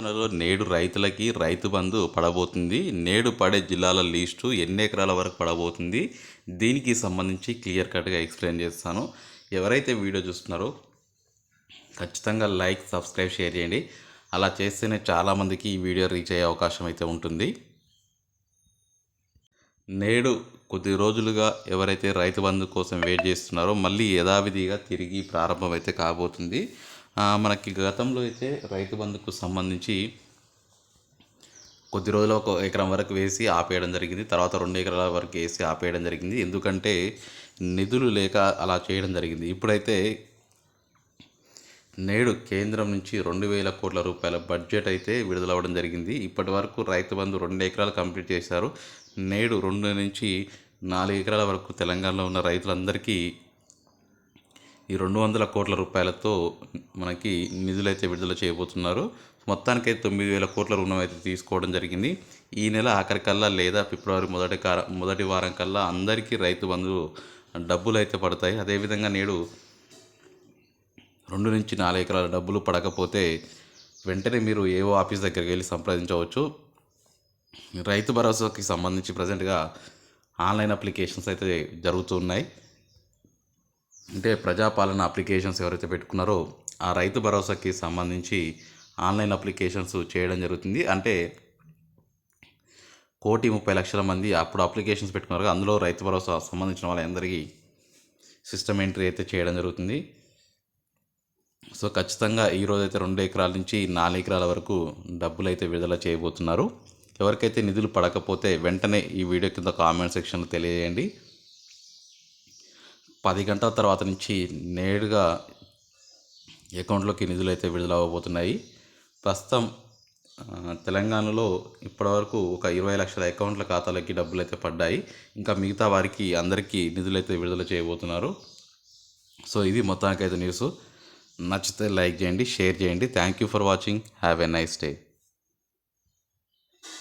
తెలంగాణలో నేడు రైతులకి రైతు బంధు పడబోతుంది. నేడు పడే జిల్లాల లిస్టు ఎన్ని ఎకరాల వరకు పడబోతుంది? దీనికి సంబంధించి క్లియర్ కట్గా ఎక్స్ప్లెయిన్ చేస్తాను. ఎవరైతే వీడియో చూస్తున్నారో ఖచ్చితంగా లైక్ సబ్స్క్రైబ్ షేర్ చేయండి. అలా చేస్తేనే చాలామందికి ఈ వీడియో రీచ్ అయ్యే అవకాశం అయితే ఉంటుంది. నేడు కొద్ది రోజులుగా ఎవరైతే రైతు బంధు కోసం వెయిట్ చేస్తున్నారో మళ్ళీ యథావిధిగా తిరిగి ప్రారంభమైతే కాబోతుంది. మనకి గతంలో అయితే రైతు బంధుకు సంబంధించి కొద్ది రోజులు ఒక ఎకరం వరకు వేసి ఆపేయడం జరిగింది. తర్వాత రెండు ఎకరాల వరకు వేసి ఆపేయడం జరిగింది. ఎందుకంటే నిధులు లేక అలా చేయడం జరిగింది. ఇప్పుడైతే నేడు కేంద్రం నుంచి రెండు వేల కోట్ల రూపాయల బడ్జెట్ అయితే విడుదలవ్వడం జరిగింది. ఇప్పటి వరకు రైతు బంధు రెండు ఎకరాలు కంప్లీట్ చేశారు. నేడు రెండు నుంచి నాలుగు ఎకరాల వరకు తెలంగాణలో ఉన్న రైతులందరికీ ఈ రెండు వందల కోట్ల రూపాయలతో మనకి నిధులైతే విడుదల చేయబోతున్నారు. మొత్తానికైతే తొమ్మిది వేల కోట్ల రుణం అయితే తీసుకోవడం జరిగింది. ఈ నెల ఆఖరికల్లా లేదా ఫిబ్రవరి మొదటి కార మొదటి వారం కల్లా అందరికీ రైతు బంధు డబ్బులు అయితే పడతాయి. అదేవిధంగా నేడు రెండు నుంచి నాలుగు ఎకరాల డబ్బులు పడకపోతే వెంటనే మీరు ఏవో ఆఫీస్ దగ్గరికి వెళ్ళి సంప్రదించవచ్చు. రైతు భరోసాకి సంబంధించి ప్రజెంట్గా ఆన్లైన్ అప్లికేషన్స్ అయితే జరుగుతున్నాయి అంటే ప్రజాపాలన అప్లికేషన్స్ ఎవరైతే పెట్టుకున్నారో ఆ రైతు భరోసాకి సంబంధించి ఆన్లైన్ అప్లికేషన్స్ చేయడం జరుగుతుంది. అంటే కోటి ముప్పై లక్షల మంది అప్పుడు అప్లికేషన్స్ పెట్టుకున్నారు. అందులో రైతు భరోసా సంబంధించిన వాళ్ళందరికీ సిస్టమ్ ఎంట్రీ అయితే చేయడం జరుగుతుంది. సో ఖచ్చితంగా ఈరోజు అయితే రెండు ఎకరాల నుంచి నాలుగు ఎకరాల వరకు డబ్బులు అయితే విడుదల చేయబోతున్నారు. ఎవరికైతే నిధులు పడకపోతే వెంటనే ఈ వీడియో కింద కామెంట్ సెక్షన్లో తెలియజేయండి. పది గంటల తర్వాత నుంచి నేరుగా అకౌంట్లోకి నిధులు అయితే విడుదల అవ్వబోతున్నాయి ప్రస్తుతం తెలంగాణలో ఇప్పటివరకు ఒక ఇరవై లక్షల అకౌంట్ల ఖాతాలకి డబ్బులు అయితే పడ్డాయి. ఇంకా మిగతా వారికి అందరికీ నిధులు అయితే విడుదల చేయబోతున్నారు. సో ఇది మొత్తానికైతే న్యూస్. నచ్చితే లైక్ చేయండి షేర్ చేయండి. Thank you for watching. Have a nice day.